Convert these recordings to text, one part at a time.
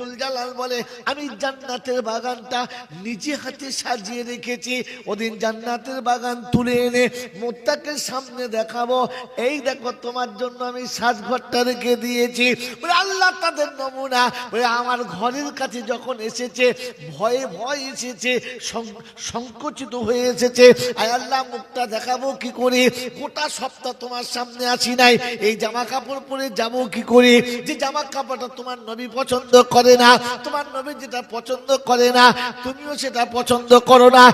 Joule Jalal বলে, আমি জান্নাতের বাগানটা নিজে হাতে সাজিয়ে রেখেছি। ওদিন জান্নাতের বাগান তুলে এনে মোত্তাকে সামনে দেখাবো। এই দেখো, তোমার জন্য আমি সাজঘরটা রেখে দিয়েছি। বলে, আল্লাহ তাদের নমুনা। বলে, আমার ঘরের কাছে যখন এসেছে, ভয়ে ভয় এসেছে সংকুচিত হয়ে এসেছে। আয় আল্লাহ, মুখটা দেখাবো কি করে? গোটা সপ্তাহ তোমার সামনে আসি নাই। এই জামা কাপড় পরে যাব কি করে? যে জামা কাপড়টা তোমার নবী পছন্দ করে না, তোমার নবী যেটা পছন্দ করে না, তুমিও সেটা পছন্দ করো না।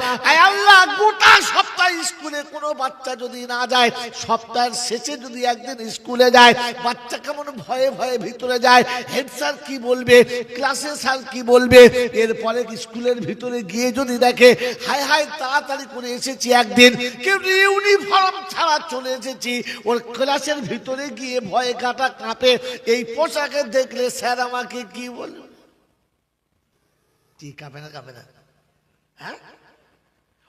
আল্লাহ, গোটা সপ্তাহ স্কুলে কোনো বাচ্চা যদি না যায়, সপ্তাহের শেষে যদি একদিন স্কুলে যায়, বাচ্চা কেমন ভয়ে ভয়ে ভিতরে যায়, হেড স্যার কি বলবে ক্লাসে স্যার কি বলবে, এরপরে স্কুলের ভিতরে গিয়ে যদি দেখে, হায় হায়, তাড়াতাড়ি করে এসেছি একদিন, কেউ ইউনিফর্ম ছাড়া চলে এসেছি, ওর ক্লাসের ভিতরে গিয়ে ভয়ে কাটা কাঁপে, এই পোশাকে দেখলে স্যার আমাকে কি বলবে? কি কাঁপে না কাঁপে না। হ্যাঁ?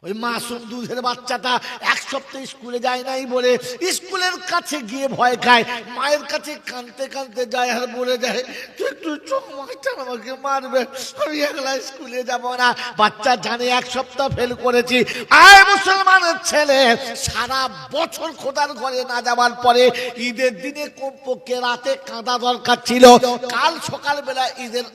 ওই মাসুম দুধের বাচ্চাটা এক সপ্তাহ স্কুলে যায় নাই বলে স্কুলের কাছে গিয়ে ভয় খায়। মায়ের কাছে কানতে কানতে যায় আর বলে যায় আমাকে মারবে। আমি একলা স্কুলে যাব না। বাচ্চা জানে এক সপ্তাহ ফেল করেছি। আয় মুসলমানের ছেলে, সারা বছর খোদার ঘরে না যাওয়ার পরে ঈদের দিনে কমপক্ষে রাতে কাঁদা দরকার ছিল। কাল সকালবেলা ঈদের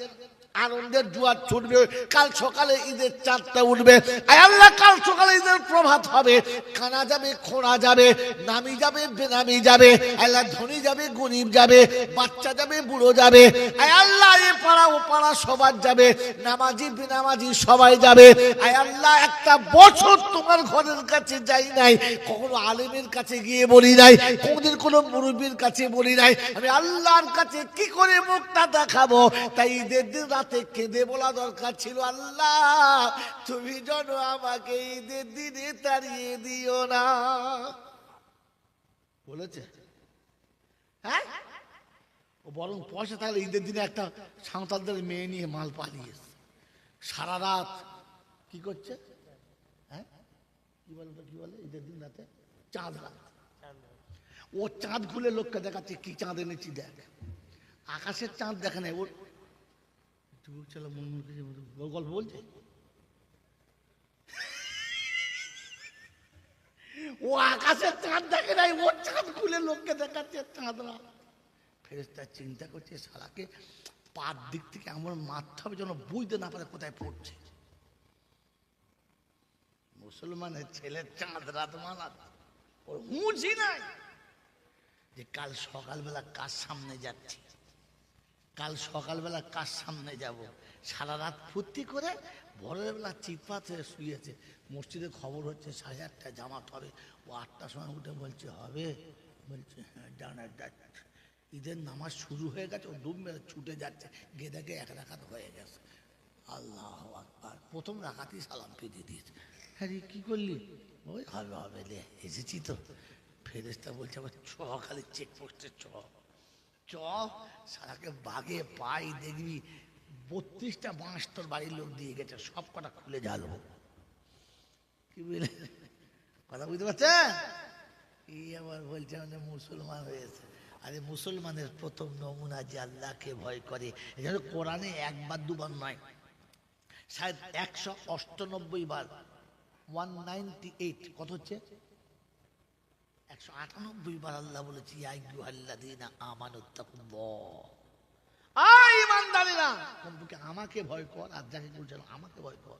আনন্দের জুয়ার ছুটবে। কাল সকালে ঈদের চাঁদটা উঠবে। আল্লাহ, কাল সকালে ঈদের প্রভাত হবে। কানা যাবে, খোঁড়া যাবে, নামি যাবে, বেনামি যাবে। আল্লাহ, ধনী যাবে, গরিব যাবে, বাচ্চা যাবে, বুড়ো যাবে। আল্লাহ, এ পাড়া, ও পাড়া সবার যাবে। নামাজি, বেনামাজি সবাই যাবে। আয় আল্লাহ, একটা বছর তোমার ঘরের কাছে যাই নাই। কখনো আলেমের কাছে গিয়ে বলি নাই। কোনদিন কোনো মুরব্বীর কাছে বলি নাই। আমি আল্লাহর কাছে কি করে মুখটা দেখাবো? তাই ঈদের দিন রাতে কেঁদে বলা দরকার ছিল, আল্লাহ, তুমি যেন আমাকে ঈদের দিনে তাড়িয়ে দিও না। বলেছে। হ্যাঁ? ও বরং পয়সা থাকলে ঈদের দিনে একটা সাঁওতালদের মেয়ে নিয়ে মাল পালিয়ে সারা রাত কি করছে? হ্যাঁ? কি বলে কি বলে ঈদের দিন রাতে? চাঁদ রাত। ও চাঁদ খুলে লোককে দেখাচ্ছে, কি চাঁদ এনেছি দেখ। আকাশের চাঁদ দেখে নেই। ওর ছেলে মন গল্প বলছে? ও চাঁদ দেখে নাই চাঁদ খুলে লোককে দেখাচ্ছে চিন্তা করছে সারাকে পার দিক থেকে আমার মারতে হবে যেন বুঝতে না পারে কোথায় পড়ছে। মুসলমানের ছেলের চাঁদ রাত মানা ওর মুছি নাই। যে কাল সকালবেলা কার সামনে যাচ্ছি? কাল সকালবেলা কার সামনে যাব? সারা রাত ফুর্তি করে ভোরের বেলা চিৎপাত হয়ে শুয়েছে। মসজিদে খবর হচ্ছে সাড়ে আটটা জামাত হবে ও আটটার সময় উঠে বলছে হবে? বলছে হ্যাঁ ডানা ঈদের নামাজ শুরু হয়ে গেছে ও ডুব মেরে ছুটে যাচ্ছে। গিয়ে দেখে এক রাখাত হয়ে গেছে। আল্লাহ আকবার। প্রথম রাখাতেই সালাম ফিরিয়ে দিয়েছে। হ্যাঁ রে, কী করলি? ওই হবে হবে রে এসেছি তো। ফেরেস্তা বলছে আবার ছ খালি চেকপোস্টে ছ। চ, সারাকে বাগে পাই, দেখবি বত্রিশটা বাঁশ তোর বাড়ির লোক দিয়ে গেছে, সব কটা খুলে জ্বালো কি বুঝলে কথা বুঝতে পারছেন? এই আবার বলছে মানে মুসলমান হয়েছে। আরে মুসলমানের প্রথম নমুনা যে আল্লাহকে ভয় করে এজন্য কোরআনে একবার, দুবার নয়। শায়দ একশো অষ্টানব্বই বার ওয়ান নাইনটি এইট কত হচ্ছে? একশো আটানব্বই বার আল্লাহ বলেছি আমানুত্তাকুল্লাহ কমপক্ষে আমাকে ভয় কর আর যাকে বলছেন আমাকে ভয় কর।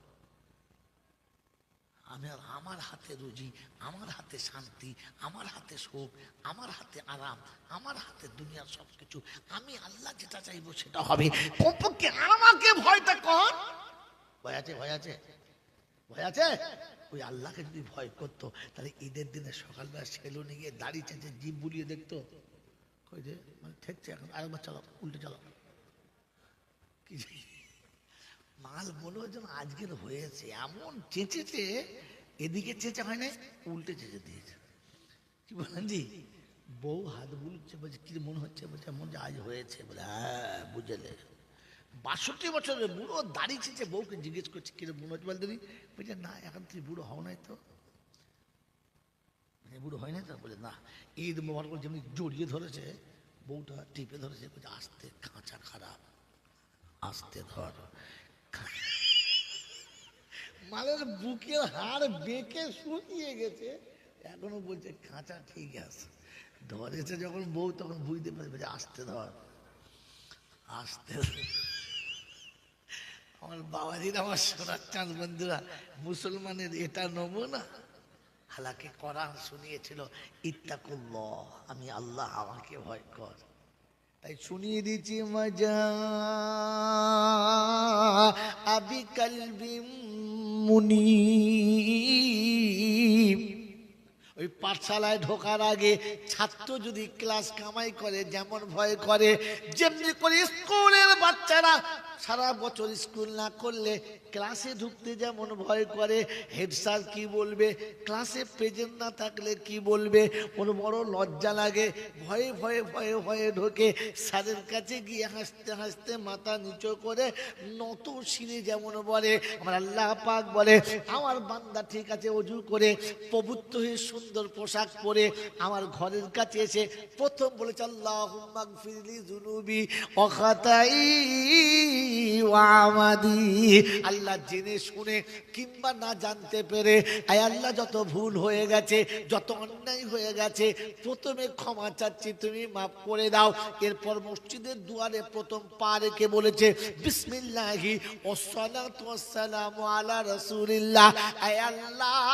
আমি আর আমার হাতে রুজি আমার হাতে শান্তি আমার হাতে সুখ আমার হাতে আরাম আমার হাতে দুনিয়ার সব কিছু আমি আল্লাহ যেটা চাইব সেটা হবে। কমপক্ষে আমাকে ভয়টা কর। ভয় আছে ভয় আছে ভয় আছে? ওই আল্লাহকে যদি ভয় করতো, তাহলে ঈদের দিনে সকালবেলা সেলুনে গিয়ে দাড়ি চেঁচে জিভ বুলিয়ে দেখতো। কই যে মানে ঠেকছে এখন, আরেকবার চালাও, উল্টে চালাও। কি যে- মাল বলো যেন আজকের হয়েছে, এমন চেঁচেছে, এদিকে চেঁচা হয় না উল্টে চেঁচে দিয়েছে। কি বলেন জি? বউ হাত বুলছে বলছে কি মনে হচ্ছে বলছে মনে হচ্ছে আজ হয়েছে বলে হ্যাঁ বুঝলে বাষট্টি বছরের বুড়ো দাড়ি চেঁচে বউকে জিজ্ঞেস করছে কিরে মনে হচ্ছে বলতে বলছে না এখন তুই বুড়ো হও নাই তো। বলছে, বুড়ো হয় না তো? বলে না। ঈদ মোবারক যেমনি জড়িয়ে ধরেছে বউটা টিপে ধরেছে বলছে আসতে কাঁচা খারাপ আস্তে ধর। মালের বুকের হাড় বেঁকে শুকিয়ে গেছে এখনও বলছে খাঁচা ঠিক আছে। ধরেছে যখন বউ তখন বুঝতে পারবে যে আস্তে ধর আস্তে। আমার বাবাজির আমার সোনার চাঁদ, বন্ধুরা, মুসলমানের এটা নমুনা। হালাকে করান শুনিয়েছিল, ইত্তাকুল্লাহ, আমি আল্লাহ আমাকে ভয় কর। তাই শুনিয়ে দিচ্ছি মজা আবি কলবি মুনি ওই পাঠশালায় ঢোকার আগে ছাত্র যদি ক্লাস কামাই করে, যেমন ভয় করে, যেমনি করে স্কুলের বাচ্চারা সারা বছর স্কুল না করলে ক্লাসে ঢুকতে যেমন ভয় করে, হেড স্যার কি বলবে, ক্লাসে প্রেজেন্ট না থাকলে কি বলবে ওর বড় লজ্জা লাগে। ভয়ে ভয়ে ভয়ে ভয়ে ঢোকে স্যারের কাছে গিয়ে হাসতে হাসতে মাথা নিচু করে নত শিরে যেমন বলে, আমার আল্লাহ পাক বলে, আমার বান্দা ঠিক আছে, অজু করে পবিত্র হয়ে সুন্দর পোশাক পরে আমার ঘরের কাছে এসে প্রথম বলেছে আল্লাহ ফিরলি জুনুবি অখাতাই ওয়ামাদি আল্লাহ জেনে শুনে কিংবা না জানতে পেরে আয় আল্লাহ, যত ভুল হয়ে গেছে, যত অন্যায় হয়ে গেছে, প্রথমে ক্ষমা চাচ্ছি, তুমি মাফ করে দাও। এরপর মসজিদের দুয়ারে প্রথম পা রেখে বলেছে, বিসমিল্লাহি আলা রাসূলিল্লাহ। আয় আল্লাহ,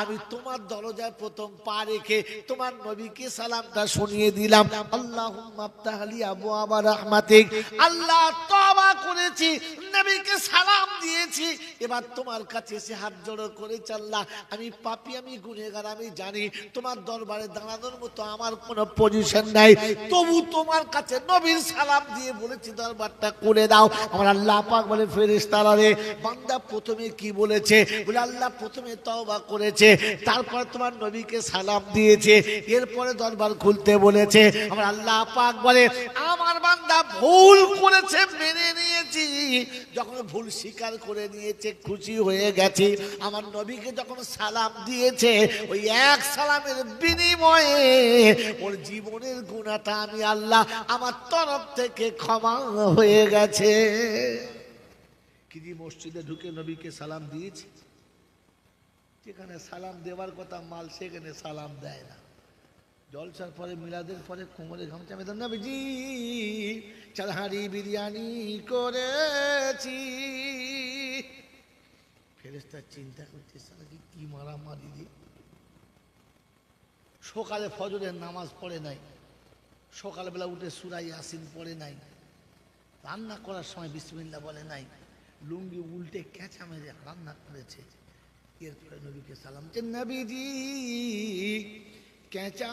আমি তোমার দরজায় প্রথম পা রেখে তোমার নবীকে সালামটা শুনিয়ে দিলাম। আল্লাহুম্মা আফতাহলি আবু আবা রাহমাতিক। আল্লাহ তওবা করেছি। নবীকে সালাম দিয়েছি। এবার তোমার কাছে এসে হাত জড়ো করেছে আল্লাহ আমি পাপী, আমি গুনেগার আমি জানি তোমার দরবারে দাঁড়ানোর মতো আমার কোনো পজিশন নাই। তবু তোমার কাছে নবীর সালাম দিয়ে বলেছি, দরবারটা করে দাও। আমার আল্লাহ পাক বলে বান্দা প্রথমে কি বলেছে? বলে, আল্লাহ প্রথমে তওবা করেছে, তারপর তোমার নবীকে সালাম দিয়েছে, এরপরে দরবার খুলতে বলেছে। আমার আল্লাহ পাক বলে, আমার বান্দা ভুল করেছে, মেনে নিয়েছি। যখন ভুল স্বীকার করে নিয়েছে, খুশি হয়ে গেছে। আমার নবীকে যখন সালাম দিয়েছে, ওই এক সালামের বিনিময়ে ওর জীবনের গুণাটা আমি আল্লাহ আমার তরফ থেকে ক্ষমা হয়ে গেছে। কি যে মসজিদে ঢুকে নবীকে সালাম দিয়েছি? যেখানে সালাম দেওয়ার কথা মাল, সেখানে সালাম দেয় না। জলসার পরে, মিলাদের পরে কোমরে ঘামছে আমি না বিজি চালহাড়ি বিরিয়ানি করেছি। ফেরেস্তার চিন্তা করছে কি কি মারামারি দিয়ে সকালে ফজরের নামাজ পড়ে নাই, সকালবেলা উঠে সুরাই আসিন পড়ে নাই, রান্না করার সময় বিসমিল্লা বলে নাই, লুঙ্গি উল্টে ক্যাঁচা মেরে রান্না করেছে। এরপরে নবীকে সালাম। যে নবীজি ক্যাঁচা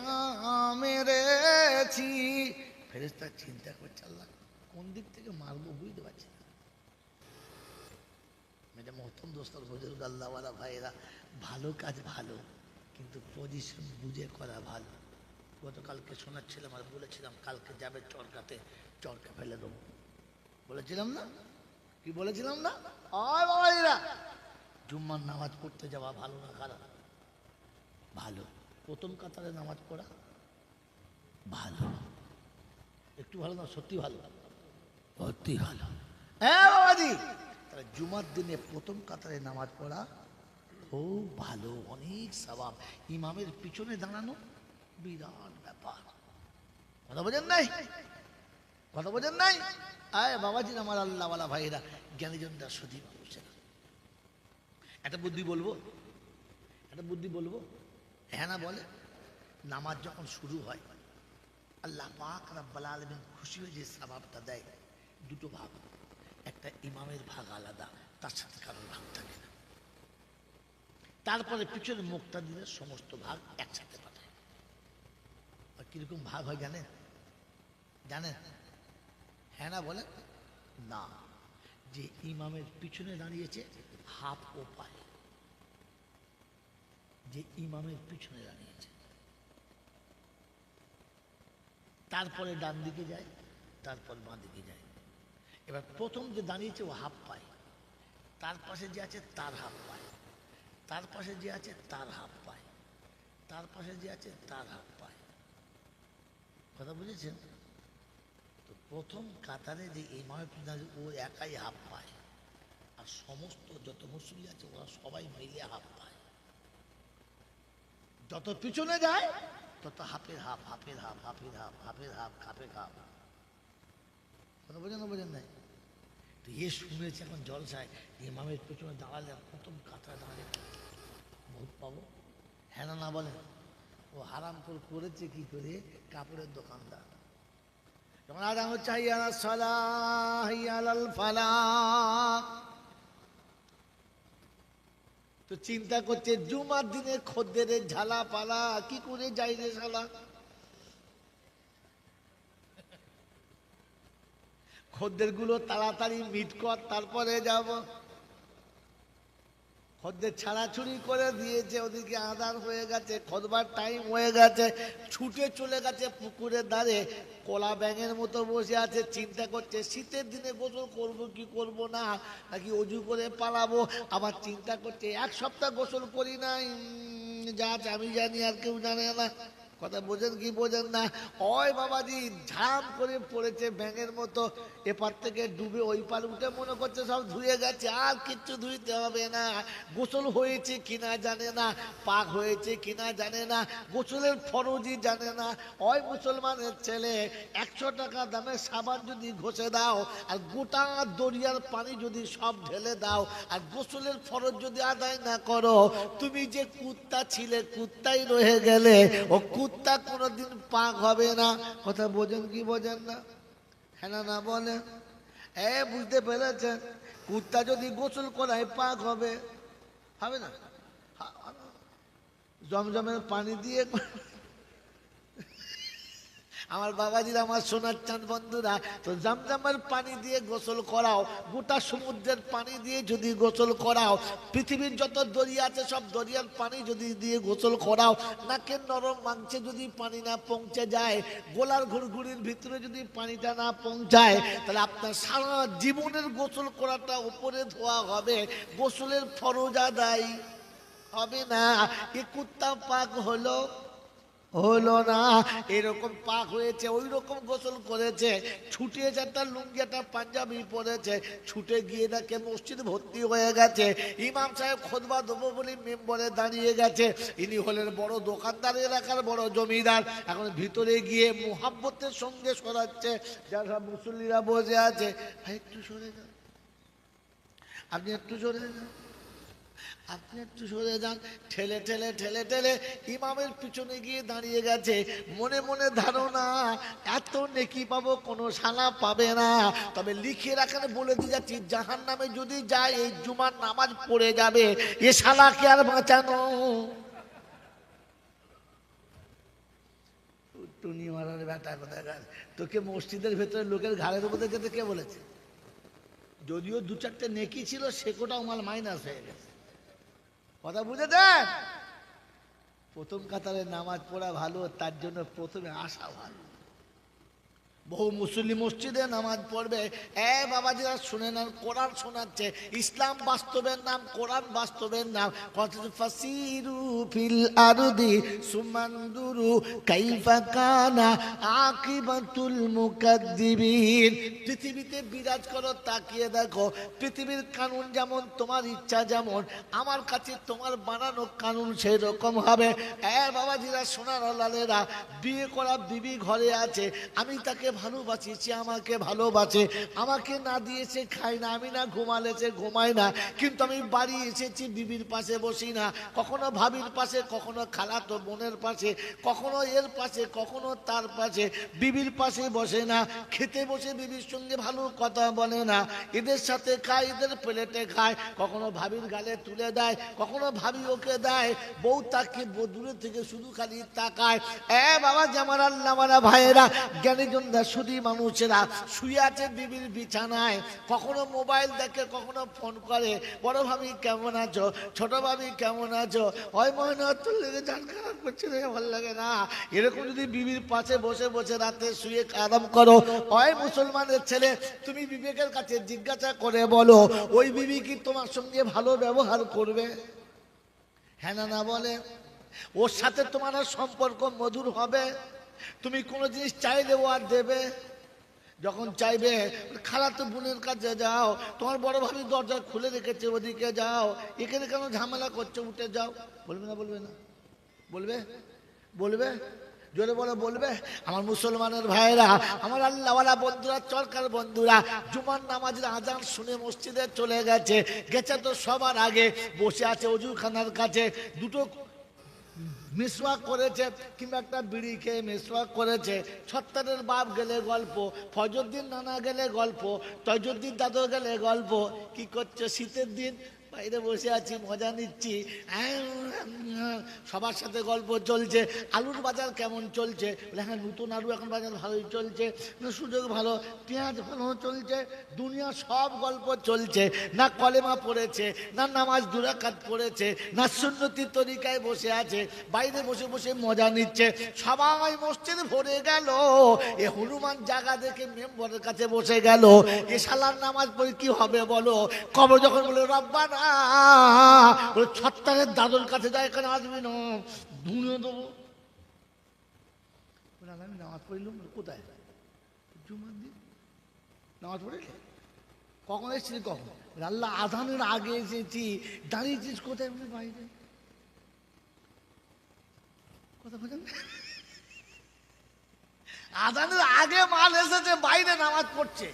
মেরেছি ফেরেস্তার চিন্তা করছে আল্লাহ কোন দিক থেকে মারবো বুঝতে পারছি না। মেয়েটা মহতম দোস্তর বুজুর্গ আল্লাহওয়ালা ভাইয়েরা, ভালো কাজ ভালো, কিন্তু পজিশন বুঝে করা ভালো। গতকালকে শোনাচ্ছিলাম আর বলেছিলাম, কালকে যাবে চরকাতে, চরকা ফেলে দেবো। বলেছিলাম না? কি বলেছিলাম না? আয় বাবাইরা জুম্মার নামাজ পড়তে যাওয়া ভালো না খারাপ? ভালো। প্রথম কাতারে নামাজ পড়া ভালো। একটু ভালো না সত্যি ভালো। সত্যি ভালো। হ্যাঁ বাবাজি। তাহলে জুমার দিনে প্রথম কাতারে নামাজ পড়া খুব ভালো অনেক স্বভাব ইমামের পিছনে দাঁড়ানো বিরাট ব্যাপার। কথা বোঝেন নাই? কথা বোঝেন নাই? আয় বাবাজি আমার আল্লাহওয়ালা ভাইরা জ্ঞানীজনরা সতী মানুষেরা। একটা বুদ্ধি বলব? একটা বুদ্ধি বলব? হ্যাঁ না বলে? নামাজ যখন শুরু হয়, আল্লাহ পাক রাব্বাল আলামিন খুশি হয়ে যে স্বভাবটা দেয়, দুটো ভাগ একটা ইমামের ভাগ আলাদা, তার সাথে কারোর ভাগ থাকে না। তারপরে পিছনে মুক্তা দিলে সমস্ত ভাগ একসাথে পাঠায়। আর কীরকম ভাগ হয় জানেন? জানেন? হ্যাঁ না বলেন না। যে ইমামের পিছনে দাঁড়িয়েছে, হাফ ও পায়। যে ইমামের পিছনে দাঁড়িয়েছে। তারপরে ডান দিকে যায়, তারপর বাঁ দিকে যায়। এবার প্রথম যে দাঁড়িয়েছে, ও হাফ পায়। তার পাশে যে আছে, তার হাফ পায়। তার পাশে যে আছে, তার হাফ পায়। তার পাশে যে আছে, তার হাফ পায়। কথা বুঝেছেন? তো প্রথম কাতারে যে ইমামে পিছনে ও একাই হাফ পায়। আর সমস্ত যত মুসলি আছে, ওরা সবাই মিলে হাফ যত পিছনে যায়, তত হাফের হাফ হাফের হাফ হাফের হাফ হাফের হাফ হাফের হাফ কথা বোঝেন না বোঝেন নাই? তো এ শুনেছে এখন জলসায় ইমামের পেছনে দাঁড়ালে প্রথম কাতারে দাঁড়ালে ভোট পাবো। হ্যাঁ না বলেন ও হারাম করে করেছে কি করে? কাপড়ের দোকানদার। যখন আদাম হচ্ছে হাইয়ালা সালাহ হাইয়ালাল ফালাহ তো চিন্তা করছে, জুমার দিনে খদ্দের ঝালা পালা কি করে যাই রে শালা? খদ্দেরগুলো তাড়াতাড়ি মিট কর, তারপরে যাব। খদ্দের ছাড়াছুড়ি করে দিয়েছে ওদিকে আধার হয়ে গেছে খদবার টাইম হয়ে গেছে ছুটে চলে গেছে পুকুরের ধারে কলা ব্যাঙের মতো বসে আছে চিন্তা করছে শীতের দিনে গোসল করব কি করব না নাকি অজু করে পালাবো? আবার চিন্তা করছে এক সপ্তাহ গোসল করি উম, যা আমি জানি আর কেউ জানে না। কথা বোঝেন কি বোঝেন না? ওই বাবাজি ঝাম করে পড়েছে ব্যাঙের মতো। এপার থেকে ডুবে ওই পার উঠে মনে করছে সব ধুয়ে গেছে, আর কিচ্ছু ধুইতে হবে না। গোসল হয়েছে কিনা জানে না, পাক হয়েছে কিনা জানে না, গোসলের ফরজি জানে না। ওই মুসলমানের ছেলে, একশো টাকা দামের সাবান যদি ঘষে দাও, আর গোটা দরিয়ার পানি যদি সব ঢেলে দাও, আর গোসলের ফরজ যদি আদায় না করো, তুমি যে কুত্তা ছিলে, কুত্তাই রয়ে গেলে, ও কুত্তা কোনোদিন পাক হবে না। কথা বোঝেন কি বোঝেন না? হ্যাঁ না বলেন এ, বুঝতে পেরেছেন? কুত্তা যদি গোসল করায় পাক হবে হবে না? জমজমের পানি দিয়ে আমার বাবাজির আমার সোনার চাঁদ বন্ধুরা, তো জামজামের পানি দিয়ে গোসল করাও, গোটা সমুদ্রের পানি দিয়ে যদি গোসল করাও, পৃথিবীর যত দরিয়া আছে, সব দরিয়ার পানি যদি দিয়ে গোসল করাও, নাকের নরম মাংসে যদি পানি না পৌঁছে যায়, গোলার ঘুরঘুরির ভিতরে যদি পানিটা না পৌঁছায়, তাহলে আপনার সারা জীবনের গোসল করাটা উপরে ধোয়া হবে, গোসলের ফরজ আদায় হবে না। এ কুত্তা পাক হলো। হলো না। এরকম পাক হয়েছে ওই রকম গোসল করেছে ছুটে একটা লুঙ্গি একটা পাঞ্জাবি পরেছে, ছুটে গিয়ে দেখে মসজিদ ভর্তি হয়ে গেছে। ইমাম সাহেব খোদবা দেবো বলে মেম্বরে দাঁড়িয়ে গেছে। ইনি হলেন বড় দোকানদার, এলাকার বড় জমিদার। এখন ভিতরে গিয়ে মোহাব্বতের সঙ্গে সরাচ্ছে, যারা মুসল্লিরা বসে আছে। একটু সরে যান আপনি একটু সরে যান। আপনি একটু সরে যান। ঠেলে ঠেলে ঠেলে ঠেলে ইমামের পিছনে গিয়ে দাঁড়িয়ে গেছে। মনে মনে ধারণা, এত নেকি পাবো, কোনো সালা পাবে না। তবে লিখে রাখান, বলে দিয়ে যাচ্ছি জাহান নামে যদি যায়, এই জুমার নামাজ পড়ে যাবে। এ শালাকে আর বাঁচানো। টুনি মারার ব্যাটা কোথায় তোকে মসজিদের ভেতরে লোকের ঘাড়ের মধ্যে যেতে কে বলেছে? যদিও দু চারটে নেকি ছিল, সে কোটাও মাল মাইনাস হয়ে গেছে। কথা বুঝে বুঝেছেন প্রথম কাতারে নামাজ পড়া ভালো তার জন্য প্রথমে আসা ভালো। বহু মুসলিম মসজিদে নামাজ পড়বে। এ বাবাজিরা শুনে নেন, কোরআন শোনাচ্ছে। ইসলাম বাস্তবের নাম, কোরআন বাস্তবের নাম। ফাসিরু ফিল আরদি সুমানদুরু কাইফা কানা আকিবাতুল মুকাদ্দিবিন। পৃথিবীতে বিরাজ করো, তাকিয়ে দেখো। পৃথিবীর কানুন যেমন, তোমার ইচ্ছা যেমন। আমার কাছে তোমার বানানো কানুন সেই রকম হবে। এ বাবাজিরা সোনার লালেরা, বিয়ে করা বিবি ঘরে আছে। আমি তাকে সে আমাকে ভালোবাসে। আমাকে না দিয়েছে খাই না। আমি না ঘুমালেছে ঘুমাই না। কিন্তু আমি বাড়ি এসেছি, বিবির পাশে বসি না। কখনো ভাবির পাশে, কখনো খালাতো বোনের পাশে, কখনো এর পাশে, কখনো তার পাশে। বিবির পাশে বসে না। খেতে বসে বিবির সঙ্গে ভালো কথা বলে না। এদের সাথে খায়, এদের প্লেটে খায়। কখনো ভাবির গালে তুলে দেয়, কখনো ভাবি ওকে দেয়। বউ তাকে দূরে থেকে শুধু খালি তাকায়। এ বাবা জামার আল্লাহ ভাইয়েরা জ্ঞানীজনরা শুধু মানুষেরা শুয়ে আছে বিবির বিছানায়, কখনো মোবাইল দেখে, কখনো ফোন করে, বড় ভাবি কেমন আছো? ছোট ভাবি কেমন আছো? হয় মহিনা তোর লেগে যান খারাপ করছে রে, ভালো লাগে না। এরকম যদি বিবির পাশে বসে বসে রাতে শুয়ে আরাম করো হয় মুসলমানের ছেলে, তুমি বিবেকের কাছে জিজ্ঞাসা করে বলো, ওই বিবি কি তোমার সঙ্গে ভালো ব্যবহার করবে? হ্যাঁ না বলে। ওর সাথে তোমার সম্পর্ক মধুর হবে? তুমি কোনো জিনিস চাইলে ও আর দেবে। যখন চাইবে খালাতো বোনের কাছে যাও, তোমার বড় ভাবি দরজা খুলে রেখেছে ওদিকে যাও, এখানে কেন ঝামেলা করছে, উঠে যাও। বলবে না বলবে না। বলবে? বলবে? জোরে বলে, বলবে? আমার মুসলমানের ভাইরা আমার আল্লাহওয়ালা বন্ধুরা, চরকার বন্ধুরা, জুমার নামাজের আজান শুনে মসজিদে চলে গেছে। গেছে তো সবার আগে, বসে আছে অজুখানার কাছে, দুটো মিসওয়াক করেছে কিংবা একটা বিড়ি খেয়ে মিসওয়াক করেছে। ছত্তারের বাপ গেলে গল্প, ফজরদ্দিন নানা গেলে গল্প তজুদ্দিন দাদু গেলে গল্প। কি করছে শীতের দিন? বাইরে বসে আছি, মজা নিচ্ছি। সবার সাথে গল্প চলছে। আলুর বাজার কেমন চলছে? হ্যাঁ নতুন আলু এখন বাজার ভালোই চলছে। সুযোগ ভালো। পেঁয়াজ ভালো চলছে। দুনিয়া সব গল্প চলছে। না কলেমা পড়েছে, না নামাজ দুরাকাত পড়েছে, না সুন্নতি তরিকায় বসে আছে, বাইরে বসে বসে মজা নিচ্ছে। সবাই মসজিদ ভরে গেল। এ হনুমান জায়গা দেখে মেম্বরের কাছে বসে গেল। এ সালার নামাজ পড়ে কি হবে বলো? কবে যখন বলে, রব্বানা বলে দাদুর কাছে যায় এখানে আসবি না। ধুনে দেবো। আমি নামাজ পড়লাম কোথায়? জুমার দিন। নামাজ পড়েছে কখন এসেছিলি কখন? আল্লাহ আধানের আগে এসেছি। দাঁড়িয়েছিস কোথায়? বলে, বাইরে। কথা বলেন আদানের আগে মাল এসেছে, বাইরে নামাজ পড়ছে।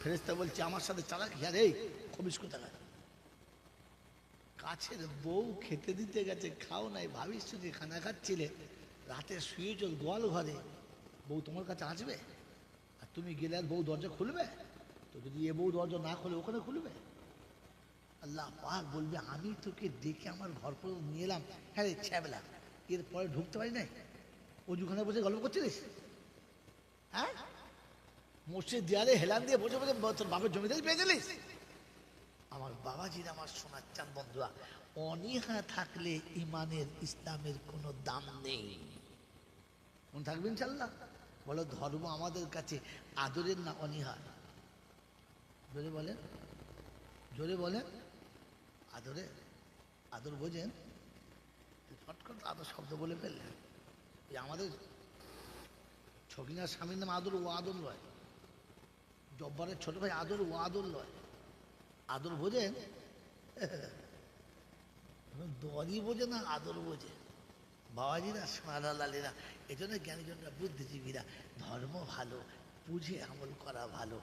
ফেরেস্তা বলছে, আমার সাথে চালাক? হ্যাঁ রে খবিস কোথায় কাছের বউ খেতে দিতে গেছে, খাও নাই, ভাবিস যে খানা খাচ্ছিলে। রাতে শুয়েছ গোয়াল ঘরে। বউ তোমার কাছে আসবে? আর তুমি গেলে আর বউ দরজা খুলবে? তো যদি এ বউ দরজা না খুলে, ওখানে খুলবে? আল্লাহ পাক বলবে, আমি তোকে দেখে আমার ঘর পর্যন্ত নিয়ে এলাম। হ্যাঁ রে, ছ্যাবলা, এরপরে ঢুকতে পারি নাই? অজুখানে বসে গল্প করছিলিস? হ্যাঁ? মসজিদ দেয়ালে হেলান দিয়ে বসে বসে বাপের জমিদারি পেয়ে গেলিস? আমার বাবাজির আমার চান বন্ধুরা, অনীহা থাকলে ইমানের ইসলামের কোনো দাম নেই। মন থাকবে ইনশাল্লাহ? বলো, ধর্ম আমাদের কাছে আদরের না অনীহা? জোরে বলেন। জোরে বলেন। আদরে? আদর বোঝেন? ফটকট আদর শব্দ বলে ফেললেন। এই আমাদের ছকিনার স্বামীর নাম আদর ও আদর লয়। জব্বারের ছোট ভাই আদর ও আদর লয়। আদর বোঝেন দরই বোঝে না আদর বোঝে। বাবাজিরা সোনারা লালেরা এই জন্য জ্ঞানীজনরা, বুদ্ধিজীবীরা, ধর্ম ভালো, বুঝে আমল করা ভালো,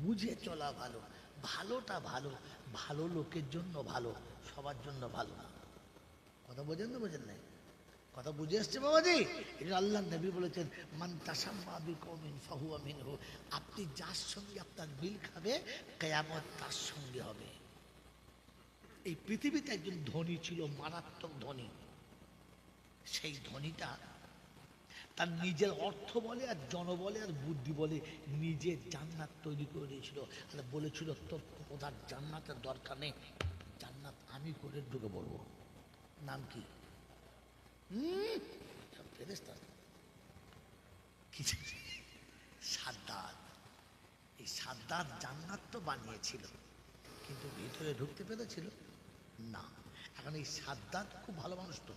বুঝে চলা ভালো, ভালোটা ভালো ভালো লোকের জন্য ভালো, সবার জন্য ভালো। না কথা বোঝেন না বোঝেন নাই? কথা বুঝে এসছে বাবাজি? এটা আল্লাহ নবী বলেছেন, মান তাসাম্মা বি কৌমিন আপনি যার সঙ্গে আপনার মিল খাবে, কেয়ামত তার সঙ্গে হবে। এই পৃথিবীতে একজন ধনী ছিল, মারাত্মক ধনী। সেই ধনীটা তার নিজের অর্থ বলে আর জনবলে আর বুদ্ধি বলে নিজের জান্নাত তৈরি করে দিয়েছিল। আর বলেছিল, তোর ওদার জান্নাতের দরকার নেই। জান্নাত আমি করে ঢুকে পড়ব। নাম কি? কিছু সাদ্দাত। এই সাদ্দাত জান্নাত তো বানিয়েছিল, কিন্তু ভিতরে ঢুকতে পেরেছিল? না। এখন এই সাদ্দাত খুব ভালো মানুষ তো।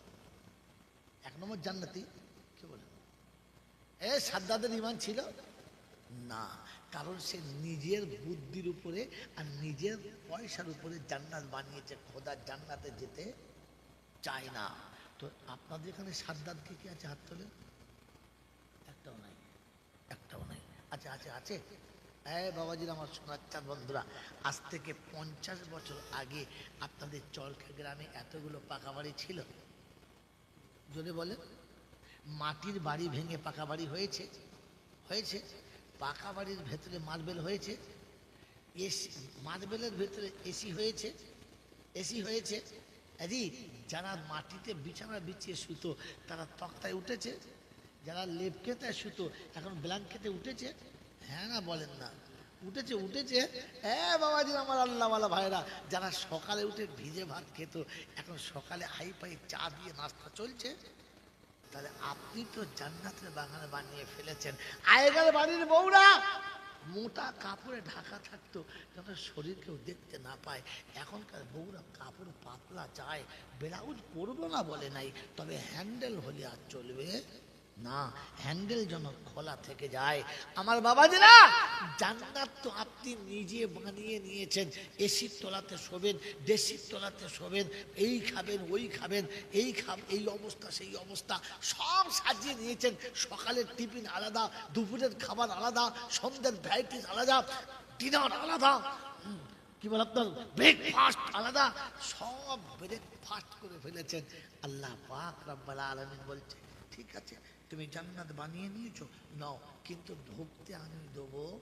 এক নম্বর জান্নাতি। কি বলে? এ সাদ্দাদের ইমান ছিল? না। কারণ সে নিজের বুদ্ধির উপরে আর নিজের পয়সার উপরে জান্নাত বানিয়েছে। খোদার জান্নাতে যেতে চায় না। তো আপনাদের এখানে সাদ্দাত কে কি আছে হাত তোলে? একটাও নাই। একটাও নাই। আচ্ছা আছে আছে। হ্যাঁ বাবাজির আমার সোনার চাঁদ বন্ধুরা আজ থেকে পঞ্চাশ বছর আগে আপনাদের চরকা গ্রামে এতগুলো পাকা বাড়ি ছিল? যদি বলে মাটির বাড়ি ভেঙে পাকা বাড়ি হয়েছে? হয়েছে। পাকা বাড়ির ভেতরে মার্বেল হয়েছে? এসি মার্বেলের ভেতরে এসি হয়েছে? এসি হয়েছে? আরে, যারা মাটিতে বিছানা বিছিয়ে শুতো, তারা তক্তায় উঠেছে। যারা লেপকেতে শুতো, এখন ব্ল্যাঙ্কেটে উঠেছে। হ্যাঁ না, বলেন না। উঠেছে উঠেছে। হ্যাঁ বাবাজি, আমার আল্লাহওয়ালা ভাইরা যারা সকালে উঠে ভিজে ভাত খেত, এখন সকালে হাই ফাই চা দিয়ে নাস্তা চলছে। তাহলে আপনি তো জান্নাতের বাগানে বানিয়ে ফেলেছেন। আগেকার বাড়ির বউরা মোটা কাপড়ে ঢাকা থাকতো যাতে শরীর কেউ দেখতে না পায়। এখনকার বউরা কাপড় পাতলা চায়, ব্লাউজ পরবো না বলে নাই, তবে হ্যান্ডেল হলে আর চলবে? না হ্যান্ডেল যেন খোলা থেকে যায়। আমার বাবাজিরা জান্নাত তো আপনি নিজে বানিয়ে নিয়েছেন। এসির তলাতে শোবেন দেশির তলাতে শোবেন, এই খাবেন, ওই খাবেন, এই খাব, এই অবস্থা, সেই অবস্থা, সব সাজিয়ে নিয়েছেন। সকালের টিফিন আলাদা, দুপুরের খাবার আলাদা, সন্ধ্যের ভ্যারাইটিস আলাদা, ডিনার আলাদা কি বল আপনার? ব্রেকফাস্ট আলাদা, সব ব্রেকফাস্ট করে ফেলেছেন। আল্লাহ পাক রব্বাল আলামিন বলছে, ঠিক আছে তুমি জান্নাত বানিয়ে নিয়েছো? নাও। কিন্তু ঢুকতে আমি দেবো।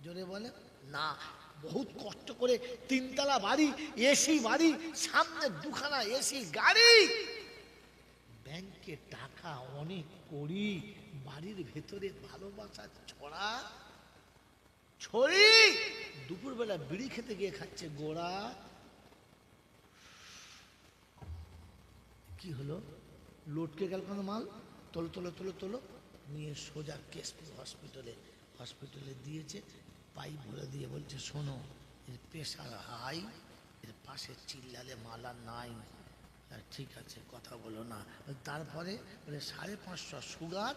জোরে বলে না। বহুত কষ্ট করে তিনতলা বাড়ি এসি বাড়ি, সামনে দুখানা এসি গাড়ি। ব্যাংকে টাকা অনেক করি, বাড়ির ভেতরে ভালোবাসা ছড়া, ছড়ি। দুপুরবেলা বিড়ি খেতে গিয়ে খাচ্ছে গোড়া। কি হলো? লটকে গেল কোনো মাল? তোলো তোলো তোলো তোলো। নিয়ে সোজা কেসপুর হসপিটালে হসপিটালে দিয়েছে পাইপ ভরে দিয়ে বলছে, শোনো, এর প্রেশার হাই এর পাশে চিল্লালে মালা নাই। ঠিক আছে, কথা বলো না। তারপরে সাড়ে পাঁচশো সুগার,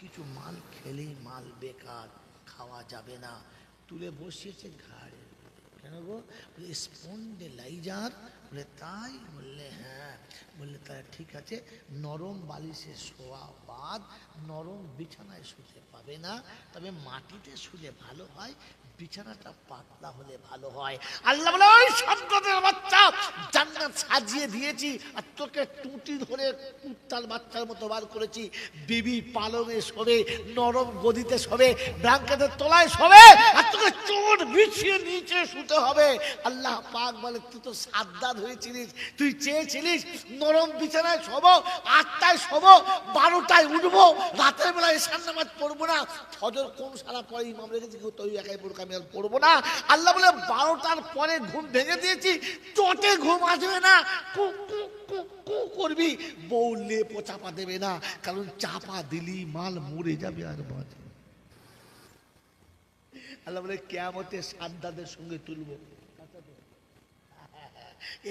কিছু মাল খেলেই মাল বেকার, খাওয়া যাবে না। তুলে বসিয়েছে ঘাড়ে কেন গো বলে স্পন্ডেলাইজার বলে তাই বললে হ্যাঁ বললে তাই ঠিক আছে নরম বালিশে শোয়া বাদ নরম বিছানায় শুতে পাবে না তবে মাটিতে শুলে ভালো হয় বিছানাটা পাতলা হলে ভালো হয়। আল্লাহ বলে, ওই সন্তানের বাচ্চা, জান্নাত সাজিয়ে দিয়েছি আর তোকে টুটি ধরে কুত্তার বাচ্চার মতো বার করেছি। বিবি পালনে শোবে, নরম গদিতে শোবে ব্ল্যাঙ্কেটের তলায় শোবে আর তোকে চোট বিছিয়ে নিচে শুতে হবে। আল্লাহ পাক বলে, তুই তো সাদ্দাদ হয়েছিলিস, তুই চেয়েছিলিস নরম বিছানায় শোবো, আটটায় শোবো, বারোটায় উঠবো, রাতের বেলা এসার নামাজ পড়ব না। ফজর কোন সারা পরে ইমাম রেখেছি তুই একাই পড়ুক আমি আর পড়ব না। আল্লাহ বলে, বারোটার পরে ঘুম ভেঙে দিয়েছি, চটে ঘুম আসবে না। কু কু কু কু চাপা দেবে না, কারণ চাপা দিলি মাল মরে যাবে আর বাঁচবে আল্লাহ বলে কেমতে সাদ্দাদের সঙ্গে তুলবো।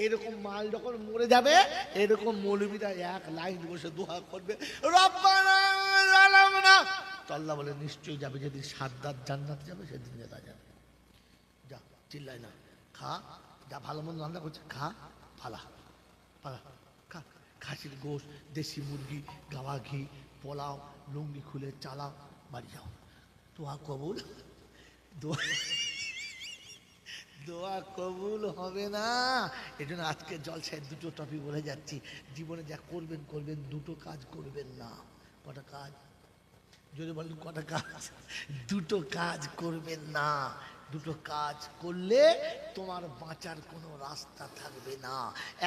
এরকম মাল যখন মরে যাবে, এরকম মৌলবীরা এক লাইন বসে দোয়া করবে, রব্বানা তো আল্লাহ বলে, নিশ্চয়ই যাবে, যেদিন সাদ্দাত জান্নাত যাবে, সেদিন যাবে। যা চিল্লাই না। খা, যা ভালো মন্দ রান্না করছে, খা, ফালা ফালা, খা। খাসির গোশ, দেশি মুরগি, গাওয়া ঘি, পোলাও, লুঙ্গি খুলে চালাও, বাড়ি যাও। দোয়া কবুল, দোয়া দোয়া কবুল হবে না। এই জন্য আজকে জলসায় দুটো টপিক বলে যাচ্ছি। জীবনে যা করবেন করবেন, দুটো কাজ করবেন না। কটা কাজ? যদি বলেন কটা কাজ দুটো কাজ করবেন না। দুটো কাজ করলে তোমার বাঁচার কোনো রাস্তা থাকবে না।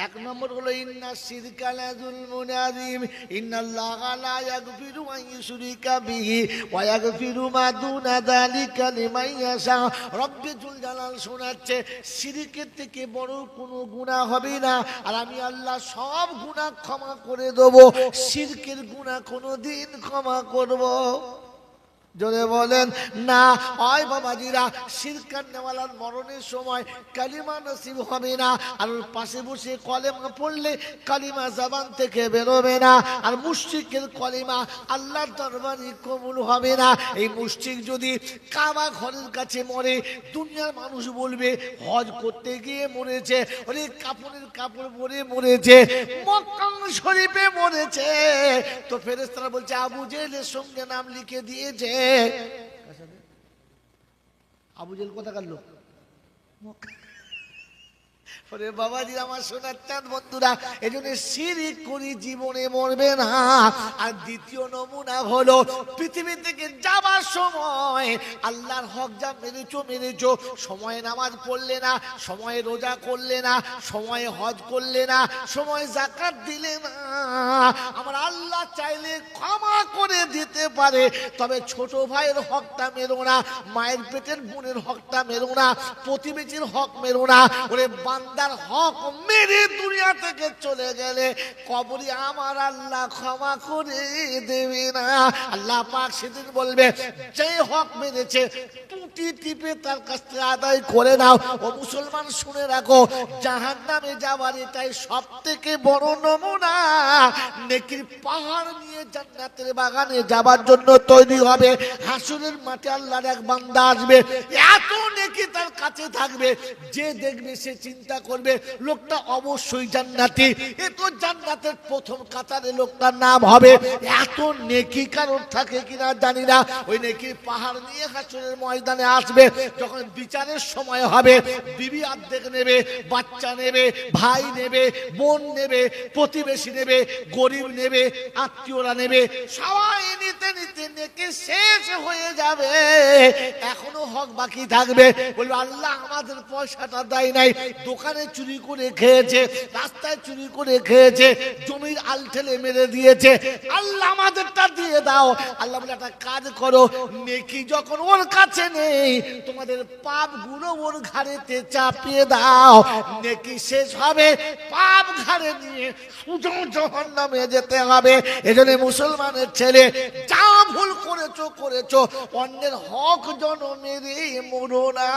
এক নম্বর হলো, ইন্না শিরকালা যুলমুন আযীম ইন্নাল্লাহা লা ইয়াগফিরু আন ইউশরিকা বিহি ওয়া ইয়াগফিরু মা দুনা যালিকা লিমান ইয়াশা। রব্বুল জালাল শোনাচ্ছে শিরকের থেকে বড় কোনো গুনাহ হবে না আর আমি আল্লাহ সব গুনাহ ক্ষমা করে দেবো। শিরকের গুনাহ কোনোদিন ক্ষমা করব। জোরে বলেন, না হয় বাবাজিরা শিরকার নেওয়ালার মরণের সময় কালিমা নসিব হবে না। আর ওর পাশে বসে কলেমা পড়লে কালিমা জবান থেকে বেরোবে না। আর মুশরিকের কলিমা আল্লাহর দরবারে কবুল হবে না। এই মুশরিক যদি কাবা ঘরের কাছে মরে, দুনিয়ার মানুষ বলবে, হজ করতে গিয়ে মরেছে। অনেক কাপড়ের কাপড় পরে মরেছে মক্কা শরীফে মরেছে। তো ফেরেস্তারা বলছে, আবু জেলের সঙ্গে নাম লিখে দিয়েছে? আবু কোথাকার লোক? আল্লাহর সময়ে নামাজ পড়লে না, সময়ে রোজা করলে না, সময়ে হজ করলে না, সময় জাকাত দিলে না। আমার আল্লাহ চাইলে ক্ষমা করে দিতে পারে, তবে ছোট ভাইয়ের হকটা মেরো না, মায়ের পেটের বোনের হকটা মেরো না, প্রতিবেশীর হক মেরো না। ওরে বান্দার হক মেরে দুনিয়া থেকে চলে গেলে কবরি আমার আল্লাহ ক্ষমা করে দেবে না। আল্লাহ পাক সেদিন বলবে, যে হক মেরেছে, টুটি টিপে তার কাছ থেকে আদায় করে নাও। ও মুসলমান, শুনে রাখো জাহান নামে যাওয়ার এটাই সব থেকে বড় নমুনা। নেকির পাহাড় নিয়ে জান্নাতের বাগানে যাবার জন্য তৈরি হবে। হাসুরের মাঠে আল্লাহর এক বান্দা আসবে। এত নেকি তার কাছে থাকবে। যে দেখবে, সে চিন্তা করবে, লোকটা অবশ্যই জান্নাতি। এ তো জান্নাতের প্রথম কাতারে লোকটার নাম হবে। এত নেকি কারণ থাকে কিনা জানি না। ওই নেকির পাহাড় নিয়ে হাসুরের ময়দানে আসবে। যখন বিচারের সময় হবে, বিবি অর্ধেক নেবে, বাচ্চা নেবে, ভাই নেবে, বোন নেবে, প্রতিবেশী নেবে, গরিব নেবে, আত্মীয়রা নেবে সবাই নিতে নিতে নেকে শেষ হয়ে যাবে। এখনও হক বাকি থাকবে। বলবে আল্লাহ আমাদের পয়সাটা দেয় নাই। দোকানে চুরি করে খেয়েছে, রাস্তায় চুরি করে খেয়েছে, জমির আল ঠেলে মেরে দিয়েছে। আল্লাহ আমাদেরটা দিয়ে দাও। আল্লাহ বলে, একটা কাজ করো, নেকি যখন ওর কাছে নেই, তোমাদের পাপগুলো ওর ঘাড়েতে চাপিয়ে দাও। নেকি শেষ হবে, পাপ ঘাড়ে নিয়ে সুজন জহর নামে যেতে হবে। এজন্য মুসলমানের ছেলে যা ভুল করেছ করেছ। অন্যের হক জন মেরে মরো না